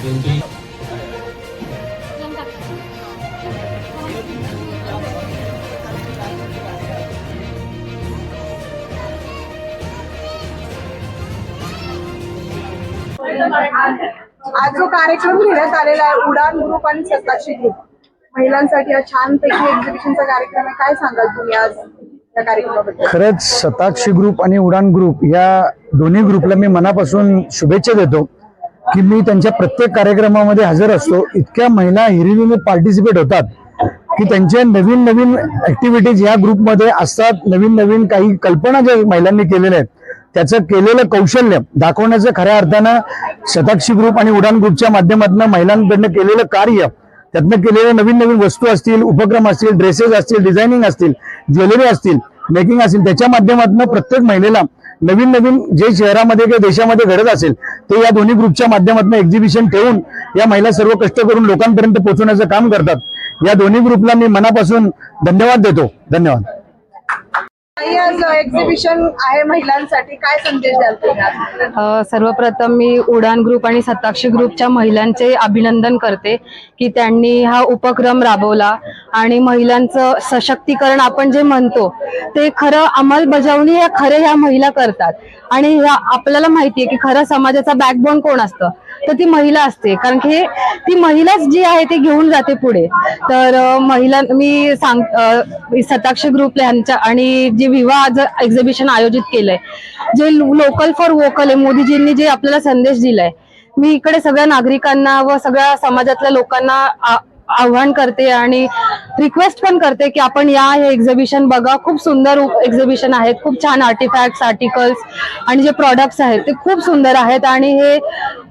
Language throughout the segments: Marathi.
आदिती आज जो कार्यक्रम घेण्यात आलेला आहे उडान ग्रुप आणि सत्ताशी ग्रुप महिलांसाठी हा छानपैकी एक्झिबिशनचा कार्यक्रम आहे. काय सांगाल तुम्ही आज या कार्यक्रमाबद्दल? खरंच सताक्षी ग्रुप आणि उडान ग्रुप या दोन्ही ग्रुपला मी मनापासून शुभेच्छा देतो. की मी त्यांच्या प्रत्येक कार्यक्रमामध्ये हजर असतो. इतक्या महिला हिरिरीने पार्टिसिपेट होतात की त्यांच्या नवीन नवीन ऍक्टिव्हिटीज या ग्रुपमध्ये असतात. नवीन नवीन काही कल्पना ज्या महिलांनी केलेल्या आहेत त्याचं केलेलं कौशल्य दाखवण्याचं खऱ्या अर्थानं शताक्षी ग्रुप आणि उडान ग्रुपच्या माध्यमातून महिलांकडनं केलेलं कार्य त्यातनं केलेल्या नवीन नवीन वस्तू असतील उपक्रम असतील ड्रेसेस असतील डिझायनिंग असतील ज्वेलरी असतील मेकिंग असतील त्याच्या माध्यमातून प्रत्येक महिलेला नवीन नवीन जे शहरामध्ये किंवा देशामध्ये घडत असेल ते या दोन्ही ग्रुपच्या माध्यमातून एक्झिबिशन ठेवून या महिला सर्व कष्ट करून लोकांपर्यंत पोहोचवण्याचं काम करतात. या दोन्ही ग्रुपला मी मनापासून धन्यवाद देतो. धन्यवाद. आज एक्झिबिशन आहे महिलांसाठी. काय संदेश द्याल सर्वप्रथम मी उडान ग्रुप आणि सत्ताक्षी ग्रुपच्या महिलांचे अभिनंदन करते की त्यांनी हा उपक्रम राबवला आणि महिलांचं सशक्तीकरण आपण जे म्हणतो ते खरं अंमलबजावणी या खरे ह्या महिला करतात. आणि ह्या आपल्याला माहितीये की खरं समाजाचा बॅकबोन कोण असतं? तर ती महिला असते. कारण की ती महिलाच जी आहे ती घेऊन जाते पुढे. तर महिला मी सांग सताक्षी ग्रुप यांच्या आणि जी विवाह एक्झिबिशन आयोजित केलंय. जे लोकल फॉर वोकल आहे मोदीजींनी जे आपल्याला संदेश दिलाय. मी इकडे सगळ्या नागरिकांना व सगळ्या समाजातल्या लोकांना आव्हान करते आणि रिक्वेस्ट पण करते की आपण या हे एक्झिबिशन बघा. खूप सुंदर एक्झिबिशन आहेत. खूप छान आर्टिफॅक्ट्स आर्टिकल्स आणि जे प्रॉडक्ट्स आहेत ते खूप सुंदर आहेत. आणि हे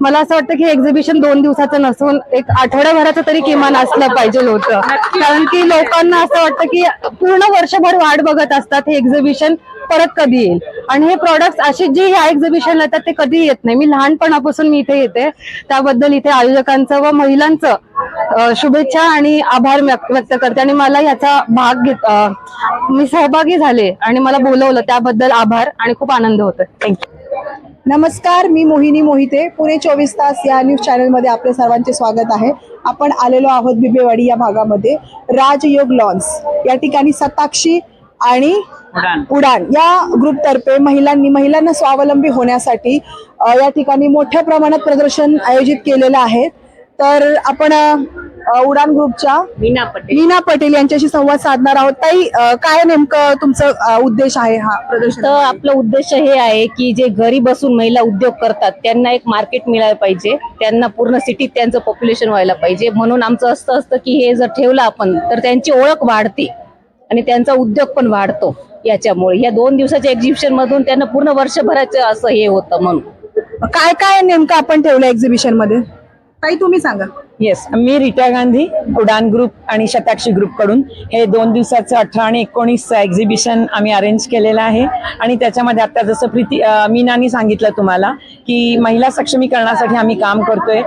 मला असं वाटतं की एक्झिबिशन दोन दिवसाचं नसून एक आठवड्याभराचं तरी किमान असलं पाहिजे होतं कारण की लोकांना असं वाटतं की पूर्ण वर्षभर वाट बघत असतात हे एक्झिबिशन परत कधी येईल. आणि हे प्रॉडक्ट असे जे ह्या एक्झिबिशनला येतात ते कधी येत नाही. मी लहानपणापासून मी इथे येते. त्याबद्दल इथे आयोजकांचं व महिलांचं शुभेच्छा आणि आभार व्यक्त व्यक्त करते. आणि मला याचा भाग घेत मी सहभागी झाले आणि मला बोलवलं. त्याबद्दल आभार आणि खूप आनंद होतोय. थँक्यू नमस्कार मी मोहिनी मोहिते. पुणे चोवीस तास या न्यूज चॅनलमध्ये आपले सर्वांचे स्वागत आहे. आपण आलेलो आहोत बिबेवाडी या भागामध्ये. राजयोग लॉन्स या ठिकाणी सताक्षी आणि उडान. या ग्रुपतर्फे महिलांनी महिलांना स्वावलंबी होण्यासाठी या ठिकाणी मोठ्या प्रमाणात प्रदर्शन आयोजित केलेलं आहे. तर आपण उडान ग्रुपच्या मीना पटेल. मीना पटेल यांच्याशी संवाद साधणार आहोत. ताई काय नेमकं तुमचं उद्देश आहे हा प्रदर्शन? तर आपलं उद्देश हे आहे की जे घरी बसून महिला उद्योग करतात त्यांना एक मार्केट मिळालं पाहिजे. त्यांना पूर्ण सिटीत त्यांचं पॉप्युलेशन व्हायला पाहिजे. म्हणून आमचं असं असतं की हे जर ठेवलं आपण तर त्यांची ओळख वाढते आणि त्यांचा उद्योग पण वाढतो. याच्यामुळे. या दोन दिवसाच्या एक्झिबिशन मधून त्यांना पूर्ण वर्षभराचं असं हे होतं म्हणून. काय काय नेमकं आपण ठेवलं एक्झिबिशनमध्ये? ताई तुम्ही सांगा. येस मी रीटा गांधी उडान ग्रुप आणि शताक्षी ग्रुपकडून हे दोन दिवसाचं अठरा आणि एकोणीस एक्झिबिशन आम्ही अरेंज केलेलं आहे. आणि त्याच्यामध्ये आता जसं प्रीती मीनानी सांगितलं तुम्हाला की महिला सक्षमीकरणासाठी आम्ही काम करतोय.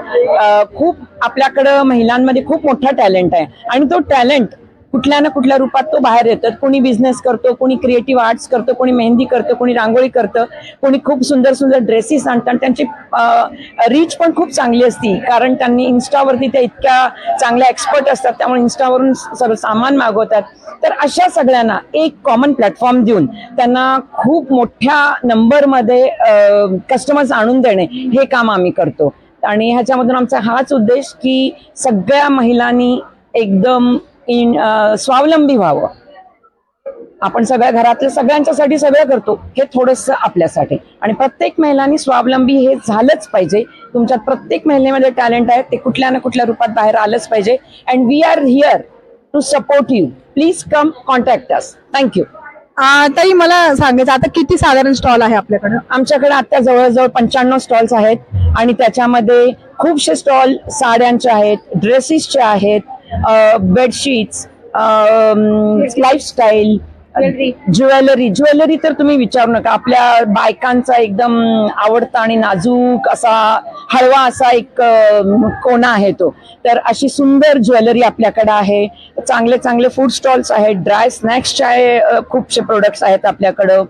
खूप आपल्याकडं महिलांमध्ये खूप मोठा टॅलेंट आहे. आणि तो टॅलेंट कुठल्या ना कुठल्या रूपात तो बाहेर येतात कोणी बिझनेस करतो कोणी क्रिएटिव्ह आर्ट्स करतो कोणी मेहंदी करतो कोणी रांगोळी करतं कोणी खूप सुंदर सुंदर ड्रेसेस आणतात. त्यांची रीच पण खूप चांगली असती. कारण त्यांनी इन्स्टावरती त्या इतक्या चांगल्या एक्सपर्ट असतात. त्यामुळे इन्स्टावरून सर्व सामान मागवतात. तर अशा सगळ्यांना एक कॉमन प्लॅटफॉर्म देऊन त्यांना खूप मोठ्या नंबरमध्ये कस्टमर्स आणून देणे हे काम आम्ही करतो. आणि ह्याच्यामधून आमचा हाच उद्देश की सगळ्या महिलांनी एकदम इन स्वावलंबी व्हावं. आपण सगळ्या घरातल्या सगळ्यांच्यासाठी सगळं करतो हे थोडस आपल्यासाठी. आणि प्रत्येक महिलांनी स्वावलंबी हे झालंच पाहिजे. तुमच्यात प्रत्येक महिलेमध्ये टॅलेंट आहे ते कुठल्या ना कुठल्या रूपात बाहेर आलंच पाहिजे. And we are here to support you please come contact us thank you ताई मला सांगायचं आता किती साधारण स्टॉल आहे आपल्याकडे? आमच्याकडे आता जवळजवळ पंच्याण्णव स्टॉल्स आहेत. आणि त्याच्यामध्ये खूपशे स्टॉल साड्यांचे आहेत ड्रेसेसचे आहेत. Bedsheets lifestyle jewellery. ज्वेलरी तर तुम्ही विचारू नका. आपल्या बायकांचा एकदम आवडता आणि नाजूक असा हळवा असा एक कोना आहे तो. तर अशी सुंदर ज्वेलरी आपल्याकडे आहे. चांगले चांगले फूड स्टॉल्स आहेत. ड्राय स्नॅक्सचे खूपसे प्रोडक्ट्स आहेत आपल्याकडं.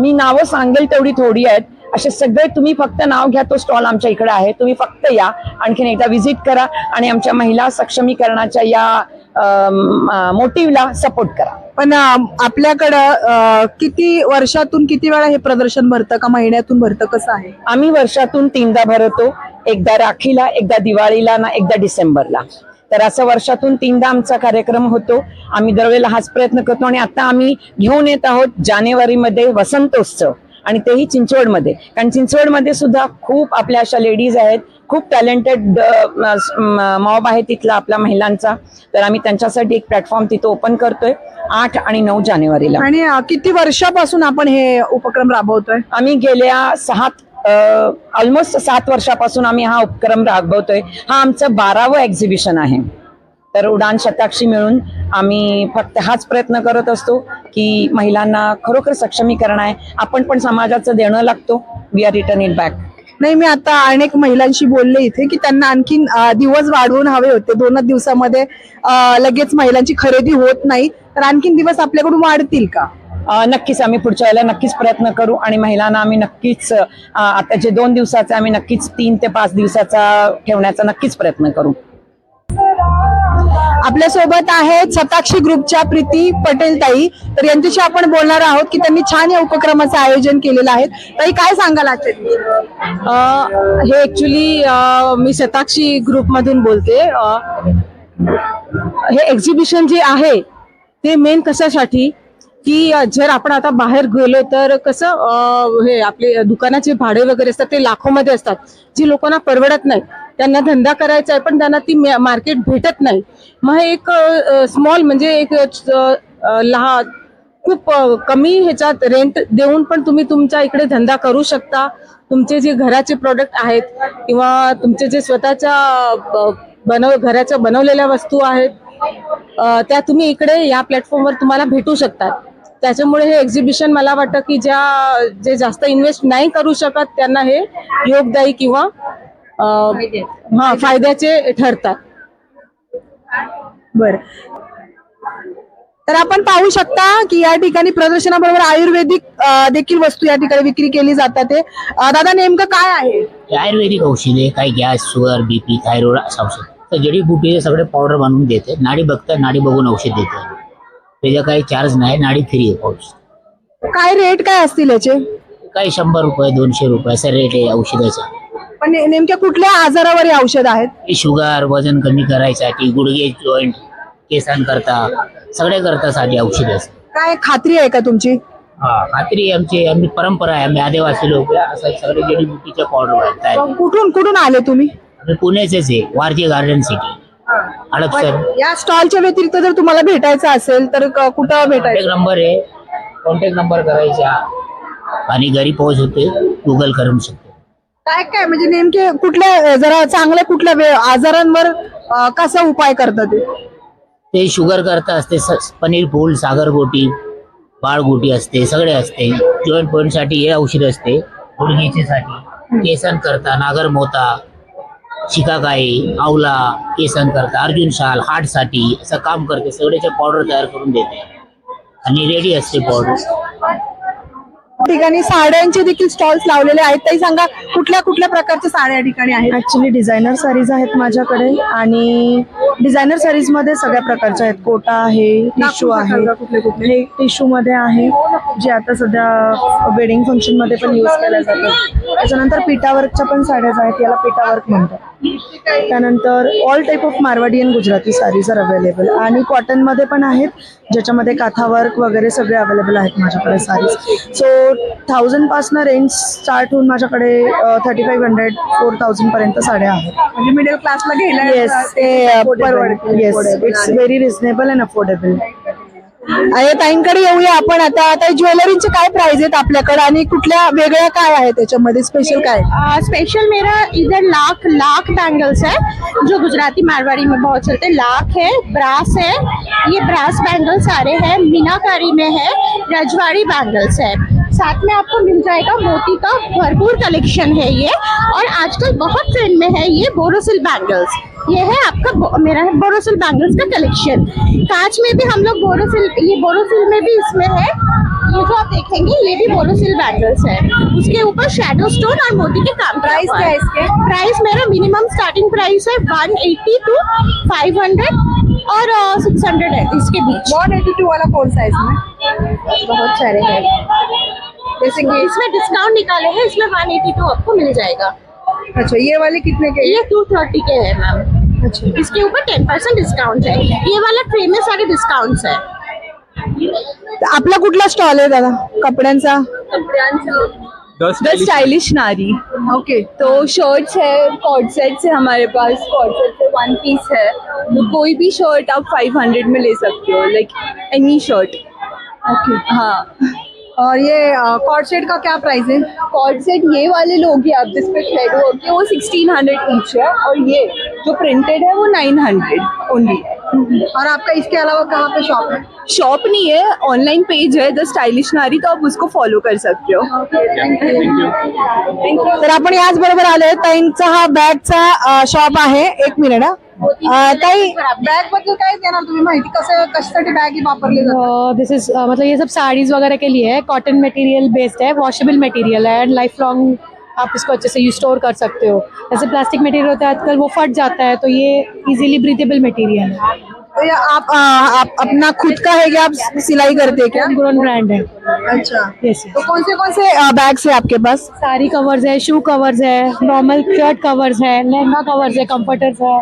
मी नावं सांगेल तेवढी थोडी आहेत. असे सगळे तुम्ही फक्त नाव घ्या तो स्टॉल आमच्या इकडे आहे. तुम्ही फक्त या आणखीन एकदा व्हिजिट करा आणि आमच्या महिला सक्षमीकरणाच्या या मोटिव्हला सपोर्ट करा. पण आपल्याकडं किती वर्षातून किती वेळा हे प्रदर्शन भरतं का महिन्यातून भरतं? कसं आहे? आम्ही वर्षातून तीनदा भरवतो एकदा राखीला एकदा दिवाळीला ना एकदा डिसेंबरला. तर असं वर्षातून तीनदा आमचा कार्यक्रम होतो. आम्ही दरवेळेला हाच प्रयत्न करतो आणि आता आम्ही घेऊन येत आहोत जानेवारीमध्ये वसंतोत्सव. आणि तेही चिंचवडमध्ये. कारण चिंचवडमध्ये सुद्धा खूप आपल्या अशा लेडीज आहेत खूप टॅलेंटेड मॉब आहे तिथला आपल्या महिलांचा. तर आम्ही त्यांच्यासाठी एक प्लॅटफॉर्म तिथं ओपन करतोय आठ आणि नऊ जानेवारीला. आणि किती वर्षापासून आपण हे उपक्रम राबवतोय? आम्ही गेल्या सहा ऑलमोस्ट सात वर्षापासून आम्ही हा उपक्रम राबवतोय. हा आमचं बारावं एक्झिबिशन आहे. तर उडान शताक्षी मिळून आम्ही फक्त हाच प्रयत्न करत असतो की महिलांना खरोखर सक्षमीकरण आहे. आपण पण समाजाचं देणं लागतो. We are return it back नाही मी आता अनेक महिलांशी बोलले इथे की त्यांना आणखीन दिवस वाढवून हवे होते. दोनच दिवसामध्ये लगेच महिलांची खरेदी होत नाही. तर आणखीन दिवस आपल्याकडून वाढतील का? नक्कीच आम्ही पुढच्या वेळेला नक्कीच प्रयत्न करू आणि महिलांना आम्ही नक्कीच आता जे दोन दिवसाचा आम्ही नक्कीच तीन ते पाच दिवसाचा ठेवण्याचा नक्कीच प्रयत्न करू. आपल्यासोबत आहेत शताक्षी ग्रुपच्या प्रीती पटेल ताई तर यांच्याशी आपण बोलणार आहोत की त्यांनी छान या उपक्रमाचं आयोजन केलेलं आहे. ताई काय सांगाल आजच्या हे ऍक्च्युली मी शताक्षी ग्रुपमधून बोलते. हे एक्झिबिशन जे आहे ते मेन कशासाठी? की जर आपण आता बाहेर गेलो तर कसं हे आपले दुकानाचे भाडे वगैरे असतात ते लाखोमध्ये असतात. जी लोकांना परवडत नाही. त्यांना धंदा करायचा आहे पण त्यांना ती मार्केट भेटत नाही. मग एक स्मॉल म्हणजे एक लहान खूप कमी ह्याच्यात रेंट देऊन पण तुम्ही तुमच्या इकडे धंदा करू शकता. तुमचे जे घराचे प्रोडक्ट आहेत किंवा तुमचे जे स्वतःच्या बनव घराच्या बनवलेल्या वस्तू आहेत त्या तुम्ही इकडे या प्लॅटफॉर्मवर तुम्हाला भेटू शकतात. त्याच्यामुळे हे एक्झिबिशन मला वाटतं की ज्या जे जास्त इन्व्हेस्ट नाही करू शकत त्यांना हे योगदायी किंवा हा फायद्याचे ठरतात. बर. तर आपण पाहू शकता की या ठिकाणी प्रदर्शनाबरोबर आयुर्वेदिक देखील वस्तू या ठिकाणी विक्री केली जातात दादा नेमकं काय आहे? आयुर्वेदिक औषधे काही गॅस शुगर बीपी थायरॉइड असं औषध. तर जडीबुटीचे सगळे पावडर बनवून देते. नाडी बघतात नाडी बघून औषध देते. त्याचा काही चार्ज नाही नाडी फ्री आहे औषध काय रेट काय असतील याचे? काही शंभर रुपये दोनशे रुपये असं रेट आहे औषधाचा. पण ने- नेमक्या कुठल्या आजारावर हे औषध आहेत? शुगर वजन कमी करायसाठी गुडघे जॉईंट केसांकरता सगळ्या करतासाठी औषध असते काय खात्री आहे का तुमची? हा खात्री आमची आम्ही परंपरा आहे आम्ही आदिवासी लोक आहे. असं सगळे जडीबुटीचे पावडर तयार कुठून कुठून आले तुम्ही? आम्ही पुण्याचेच आहे वारजे गार्डन सिटी हडपसर या स्टॉलच्या व्यतिरिक्त जर तुम्हाला भेटायचं असेल तर क- कुठं कॉन्टॅक्ट भेटायचं? नंबर आहे. कॉन्टॅक्ट नंबर करायचा. आणि घरी पोहोच होते गुगल करू शकतो. काय काय? म्हणजे नेमके कुठल्या जरा चांगल्या कुठल्या वे- आजारांवर अं, कसा उपाय करतात ते? ते शुगर करता असते स- पनीर फूल सागरगोटी बाळगोटी असते सगळे असते. जॉईंट पॉईंटसाठी हे औषध असते गुडघेचे साठी केसन करता नागर मोता शिकाकाई आवला केसन करता अर्जुन शाल हार्टसाठी असं काम करते सगळ्याचे पावडर तयार करून देते. आणि रेडी असते पावडर ठिकाणी साड्यांचे देखील स्टॉल्स लावलेले आहेत. ताई सांगा कुठल्या कुठल्या प्रकारच्या साड्या या ठिकाणी आहेत? ऍक्च्युली डिझायनर साडीज आहेत माझ्याकडे आणि डिझायनर साडीजमध्ये सगळ्या प्रकारच्या आहेत. कोटा आहे टिश्यू आहे. कुठले कुठले? हे टिश्यू मध्ये आहे जे आता सध्या वेडिंग फंक्शनमध्ये पण यूज केल्या जातात. त्याच्यानंतर पिठावर्कच्या पण साड्याच आहेत याला पिठावर्क म्हणतात. त्यानंतर all type of Marwari and Gujarati saris are available आणि कॉटनमध्ये पण आहेत ज्याच्यामध्ये काथा वर्क वगैरे सगळे अवेलेबल आहेत माझ्याकडे साडीज सो थाउजंड पासनं रेंज स्टार्ट होऊन माझ्याकडे thirty five hundred four thousand पर्यंत साड्या आहेत. म्हणजे मिडल क्लासला घ्यायला येस ते ते परवडते yes it's very reasonable and affordable अरे ताईंकडे येऊया आपण. आता आता ज्वेलरीचे काय प्राइस आहेत आपल्याकडे? आणि कुठल्या वेगळ्या काय आहे त्याच्यामध्ये? स्पेशल काय स्पेशल मेरा इधर लाख लाख बैंगल्स है जो गुजराती मारवाड़ी में बहुत चलते लाख है ब्रास है। ये ब्रास बैंगल्स सारे हैं मीनाकारी में है रजवाड़ी बैंगल्स है। साथ में आपको मिल जाएगा मोती का भरपूर कलेक्शन है ये। और आजकल बहुत ट्रेंड में है ये बोरोसिल बैंगल्स ये है आपका मेरा है बोरोसिल बैंगल्स का कलेक्शन। कांच में भी हम लोग बोरोसिल ये बोरोसिल में भी इसमें है। ये जो आप देखेंगे ये भी बोरोसिल बैंगल्स है। उसके ऊपर शेडो स्टोन और मोती के काम Price क्या है। इसके? प्राइस मेरा मिनिमम स्टार्टिंग प्राइस है 180 टू 500 और सिक्स हंड्रेड है इसके बीच। 182 वाला कौन सा है इसमें? बहुत सारे हैं। जैसे कि इसमें डिस्काउंट निकाले हैं इसमें 182 आपको मिल जाएगा। अच्छा ये वाले कितने के ये 230 के है मैम अच्छा। इसके ऊपर 10 परसेंट डिस्काउंट है। ये वाला ट्रे में सारे डिस्काउंट्स है। आपला कुठला स्टॉल आहे दादा? कपड्यांचा? The stylish Nari. ओके तो शर्ट्स है कॉर्ड सेट्स है हमारे पास। कॉर्ड सेट्स है वन पीस है। तो कोई भी शर्ट आप 500 में ले सकते हो लाइक एनी शर्ट ओके हाँ। और ये कॉर्ड सेट का क्या प्राइस है? कॉर्ड सेट ये वाले लोगे आप जिस पे थ्रेड वर्क है वो 1600 ईच है और ये जो प्रिंटेड है वो 900 ओनली है। और आपका इसके अलावा कहाँ पे शॉप है? शॉप नहीं है ऑनलाइन पेज है द स्टाइलिश नारी तो आप उसको फॉलो कर सकते हो। तर आपण याच बरोबर आलोय ताईंचा हा बॅगचा शॉप आहे. एक मिनिट हा. ताई बॅग बद्दल काय देणार तुम्ही? माहिती कसं कशासाठी बॅग ही वापरली दिस इज़ मतलब ये सब साड़ीज वगैरह के लिए है। कॉटन मटेरियल बेस्ड है वॉशेबल मटेरियल है एंड लाइफ लॉन्ग आप इसको अच्छे से यूज़ स्टोर कर सकते हो। जैसे प्लास्टिक मटेरियल होता है आजकल वो फट जाता है तो ये इजीली ब्रीथेबल मटेरियल है। तो ये आप, अं, आप अपना खुद का है क्या आप सिलाई करते हैं क्या? ग्रोन ब्रांड है। अच्छा। यस तो कौन से कौन से बैग्स है आपके पास? साड़ी कवर्स है शू कवर्स है नॉर्मल शर्ट कवर्स है लहंगा कवर्स है कम्फर्टर्स है।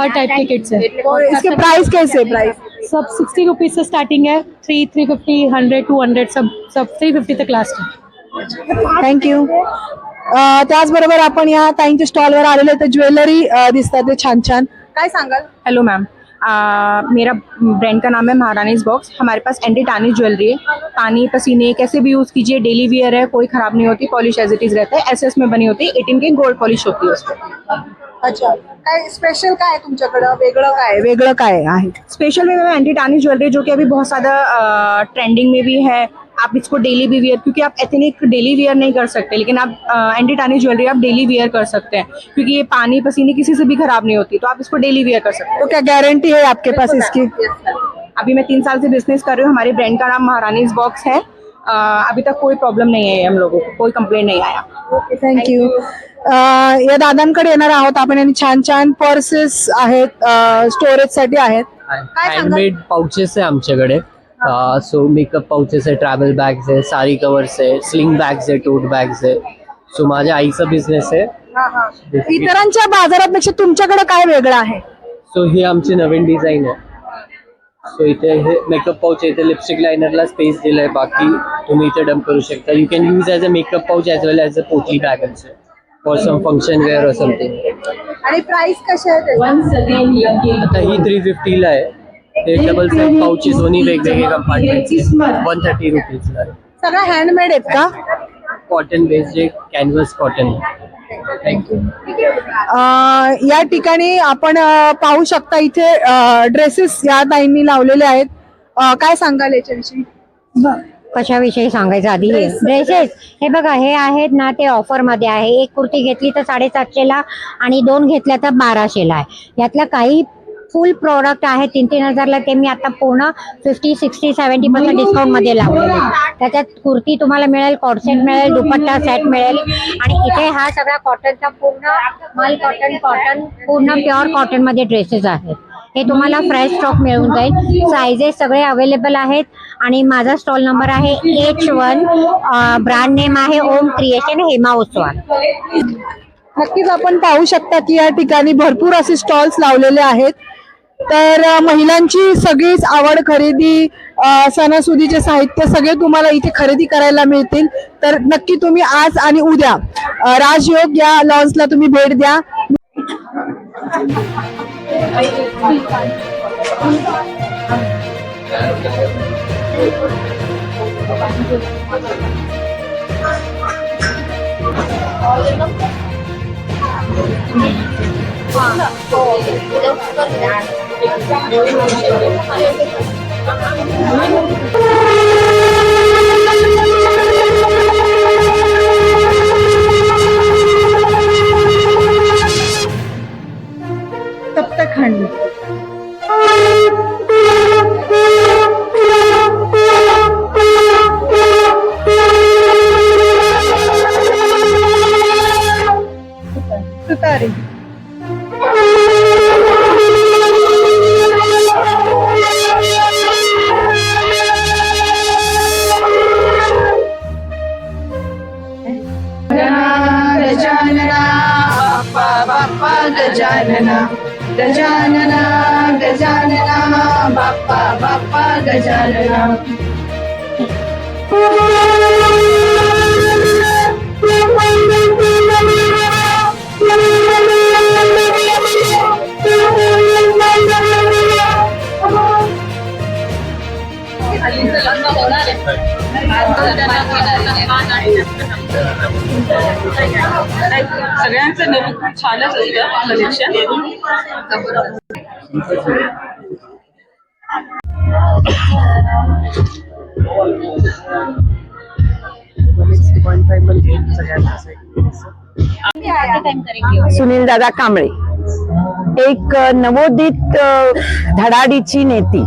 हर टाइप के किट्स है। और इसके प्राइस कैसे प्राइस सब सिक्सटी रुपीज से स्टार्टिंग है three three fifty hundred two hundred सब सब थ्री फिफ्टी तक लास्ट है। थँक्यू त्याचबरोबर आपण या ताईंच्या स्टॉलवर आलेलो तर ज्वेलरी दिसतात ते छान छान काय सांगाल? हेलो मैम मेरा ब्रांड का नाम है महारानीज बॉक्स हमारे पास एंटी टानी ज्वेलरी है. पानी पसीने कैसे भी यूज़ कीजिए. डेली वियर है कोई ख़राब नहीं होती. पॉलिश एज इट इज़ रहता है. एस एस में बनी होती है. एटीन के गोल्ड पॉलिश होती है उस पर अच्छा काय स्पेशल काय तुमच्याकडं? वेगळं है वेगळं काय आहे? स्पेशल में मैम एंटी टानी ज्वेलरी जो कि अभी बहुत ज़्यादा ट्रेंडिंग में भी है. आप इसको डेली भी वियर क्योंकि आप एथनिक डेली वियर नहीं कर सकते लेकिन आप एंटी टानिश ज्वेलरी आप डेली वियर कर सकते हैं क्योंकि ये पानी पसीने किसी से भी खराब नहीं होती तो आप इसको डेली वियर कर सकते हैं। तो क्या गारंटी है आपके पास इसकी? अभी मैं तीन साल से बिज़नेस कर रही हूँ हमारे ब्रांड का नाम महारानीज बॉक्स है। अ, अभी तक कोई प्रॉब्लम नहीं आई है हम लोगों को कोई कंप्लेंट नहीं आया। थँक्यू या दादांकडे येणार आहोत आपण आणि छान छान पर्सेस आहेत स्टोरेज साठी आहेत. हँडमेड पाउचेस आहे आमच्याकडे. सो मेकअप पाउचेस आहे ट्रॅव्हल बॅग्स आहे साडी कवर्स आहे स्लिंग बॅग्स आहे टोट बॅग्स आहे सो माझ्या आईचा बिझनेस आहे हा, हा. इतरांच्या बाजारापेक्षा तुमच्याकडे काय वेगळं आहे? सो ही आमची नवीन डिझाईन आहे. सो इथे हे मेकअप पाउच आहे इथे लिपस्टिक लायनरला स्पेस दिलाय बाकी तुम्ही इथे डम्प करू शकता. You can use as a makeup pouch as well as a potli bag also for some function wear और समथिंग आणि प्राइस कशी आहे? आता ही थ्री फिफ्टीला आहे. ते डबल सेट पाउचेस दोन्ही वेगवेगळे कंपार्टमेंट वन थर्टी रुपीजला सगळं हँडमेड आहेत का? कॉटन बेस्ड जे कॅनव्हस कॉटन अं, या ठिकाणी आपण अं, पाहू शकता इथे ड्रेसेस या ताईंनी लावलेले आहेत. अं, काय सांगाल याच्याविषयी? कशाविषयी सांगायचं आधी? हे ड्रेसेस हे बघा हे आहेत ना ते ऑफरमध्ये आहे. एक कुर्ती घेतली तर साडेसातशेला आणि दोन घेतल्या तर बाराशेला आहे. यातलं काही फुल प्रोडक्ट आहे. तीन तीन हजारला ते मी आता पूर्ण फिफ्टी सिक्स्टी सेव्हन्टी पर्सेंट डिस्काउंटमध्ये लावलेले आहे. त्याच्यात कुर्ती तुम्हाला मिळेल कॉटसेट मिळेल दुपट्टा सेट मिळेल. आणि इथे हा सगळा कॉटनचा पूर्ण मल कॉटन कॉटन पूर्ण प्युअर कॉटनमध्ये ड्रेसेस आहेत. हे तुम्हाला फ्रेश स्टॉक मिळून जाईल. सायझेस सगळे अवेलेबल आहेत. आणि माझा स्टॉल नंबर आहे एच वन ब्रँड नेम आहे ओम क्रिएशन हेमा उत्सवान नक्कीच आपण पाहू शकता की या ठिकाणी भरपूर असे स्टॉल्स लावलेले आहेत. तर महिलांची सगळीच आवड खरेदी सणासुदीचे साहित्य सगळे तुम्हाला इथे खरेदी करायला मिळतील. तर नक्की तुम्ही आज आणि उद्या राजयोग या लॉन्सला तुम्ही भेट द्या. तप्त खांडू तुतारी गजानन गजानना गजानना बाप्पा बाप्पा गजानना. छानच असतं कलेक्शन सुनील दादा कांबळे. एक नवोदित धडाडीची नेती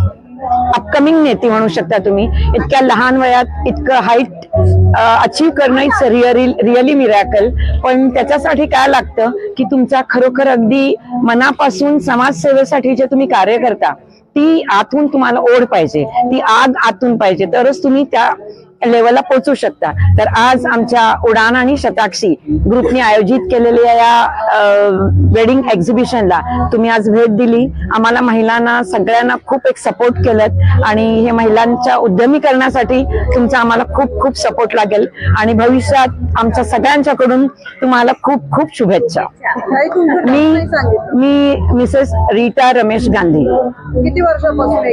अपकमिंग नेती म्हणू शकता तुम्ही. इतक्या लहान वयात इतकं हाईट अचीव करणं इट्स रिअली रिअली मिरॅकल पण त्याच्यासाठी काय लागतं की तुमचा खरोखर अगदी मनापासून समाजसेवेसाठी जे तुम्ही कार्य करता ती आतून तुम्हाला ओढ पाहिजे ती आग आतून पाहिजे. तरच तुम्ही त्या लेवलला पोहोचू शकता. तर आज आमच्या उडान आणि शताक्षी ग्रुपने आयोजित केलेल्या या वेडिंग एक्झिबिशनला तुम्ही आज भेट दिली. आम्हाला महिलांना सगळ्यांना खूप एक सपोर्ट केलं आणि हे महिलांच्या उद्यमीकरणासाठी तुमचा आम्हाला खूप खूप सपोर्ट लागेल. आणि भविष्यात आमच्या सगळ्यांच्याकडून तुम्हाला खूप खूप शुभेच्छा. मी मी मिसेस रीटा रमेश गांधी किती वर्षापासून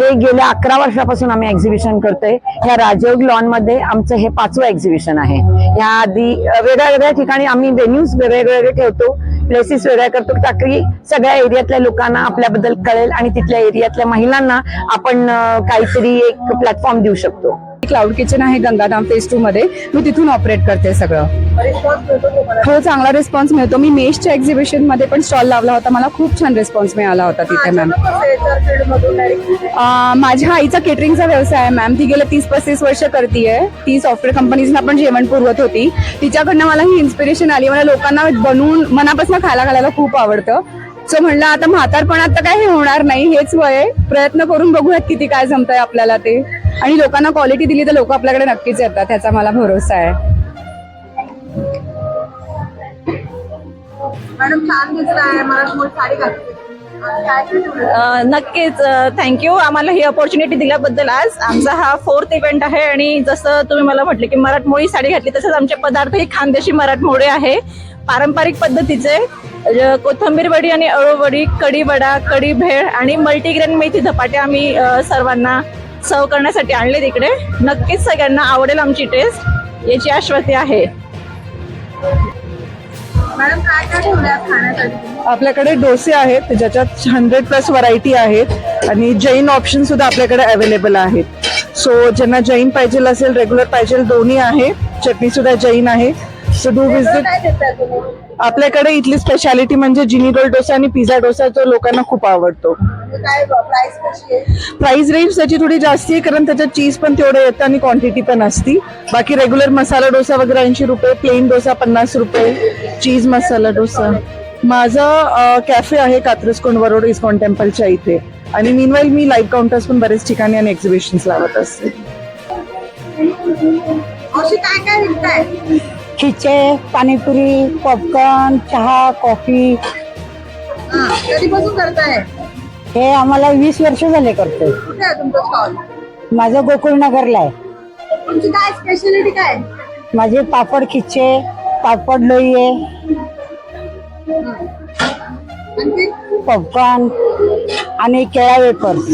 हे गेल्या अकरा वर्षापासून आम्ही एक्झिबिशन करतोय. ह्या राजयोग लॉनमध्ये आमचं हे पाचवं एक्झिबिशन आहे. या आधी वेगळ्या वेगळ्या ठिकाणी आम्ही व्हेन्यूज वेगळे ठेवतो प्लेसेस वेगळ्या करतो ताकी सगळ्या एरियातल्या लोकांना आपल्याबद्दल कळेल आणि तिथल्या एरियातल्या महिलांना आपण काहीतरी एक प्लॅटफॉर्म देऊ शकतो. क्लाउड किचन आहे गंगाधाम फेज टू मध्ये. मी तिथून ऑपरेट करते सगळं. हो चांगला रिस्पॉन्स मिळतो. मी मेशच्या एक्झिबिशनमध्ये पण स्टॉल लावला होता. मला खूप छान रिस्पॉन्स मिळाला होता तिथे मॅम माझ्या आईचा केटरिंगचा व्यवसाय आहे मॅम ती गेल्या तीस पस्तीस वर्ष करतीये. ती सॉफ्टवेअर कंपनीजना पण जेवण पुरवत होती. तिच्याकडनं मला ही इन्स्पिरेशन आली. मला लोकांना बनवून मनापासून खायला घालायला खूप आवडतं. सो म्हणलं आता म्हातारपणात तर काय हे होणार नाही. हेच वय. प्रयत्न करून बघूयात किती काय जमतंय आपल्याला ते. आणि लोकांना क्वालिटी दिली तर लोक आपल्याकडे नक्कीच येतात. त्याचा मला भरोसा आहे. नक्कीच थँक्यू आम्हाला ही अपॉर्च्युनिटी दिल्याबद्दल आज आमचा हा फोर्थ इव्हेंट आहे आणि जसं तुम्ही मला म्हटले की मराठमोळी साडी घातली तसंच आमचे पदार्थ ही खानदेशी मराठमोळी आहे. पारंपरिक पद्धतीचे कोथिंबीर वडी आणि अळूवडी कढी वडा कढी भेळ आणि मल्टीग्रेन मेथी धपाटे आम्ही सर्वांना सर्व करण्यासाठी आणले तिकडे नक्कीच सगळ्यांना आवडेल आमची टेस्ट याची आश्वती आहे. मॅडम काय काय ठेवलं खाण्यासाठी? आपल्याकडे डोसे आहेत ज्याच्यात हंड्रेड प्लस व्हरायटी आहेत आणि जैन ऑप्शन सुद्धा आपल्याकडे अवेलेबल आहेत. सो ज्यांना जैन पाहिजे असेल रेग्युलर पाहिजे दोन्ही आहे. चटणी सुद्धा जैन आहे. सो डू विजिट आपल्याकडे इथली स्पेशालिटी म्हणजे जिनी रोल डोसा आणि पिझ्झा डोसा जो लोकांना खूप आवडतो. म्हणजे प्राइस प्राइस रेंज त्याची थोडी जास्ती आहे कारण त्याच्यात चीज पण तेवढं येतं आणि क्वांटिटी पण असती. बाकी रेग्युलर मसाला डोसा वगैरे ऐंशी रुपये प्लेन डोसा पन्नास रुपये चीज मसाला डोसा. माझं कॅफे आहे कात्रज कोंडवरोड इस्कॉन टेम्पलच्या इथे. आणि मीनवाईल मी लाईव्ह काउंटर्स पण बरेच ठिकाणी आणि एक्झिबिशन्स लावत असते. काय काय खिचे पाणीपुरी पॉपकॉर्न चहा कॉफी हा कधीपासून करताय? हे आम्हाला वीस वर्ष झाले करतोय. कुठे आहे तुमचं स्टॉल माझं गोकुळनगरला आहे. तुमची काय स्पेशालिटी काय? माझे पापड खिचे पापड लोई आहे आणखी? पॉपकॉर्न आणि केळा वेपर्स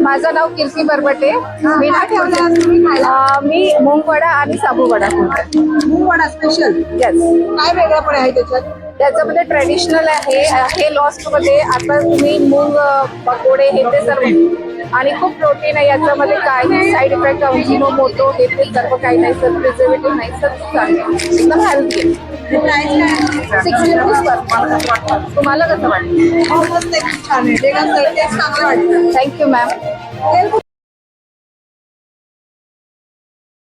माझं नाव कीर्ती बरबटे. मी काय ठेवलं मी मूंगवडा आणि साबूवडा मूग वडा स्पेशल येस काय वेगळं पण आहे त्याच्यात? त्याच्यामध्ये ट्रेडिशनल आहे हे लॉस्टमध्ये आता तुम्ही मूग पकोडे हे ते सर्व आणि खूप प्रोटीन आहे याच्यामध्ये काही. साईड इफेक्ट अजिनो मोटो हे ते सर्व काही नाही सर प्रिझर्वेटिव्ह नाही सर चांगलं एकदम हेल्थी सिक्स्टी रुपीज पर तुम्हाला कसं छान आहे वाटतं थँक्यू मॅम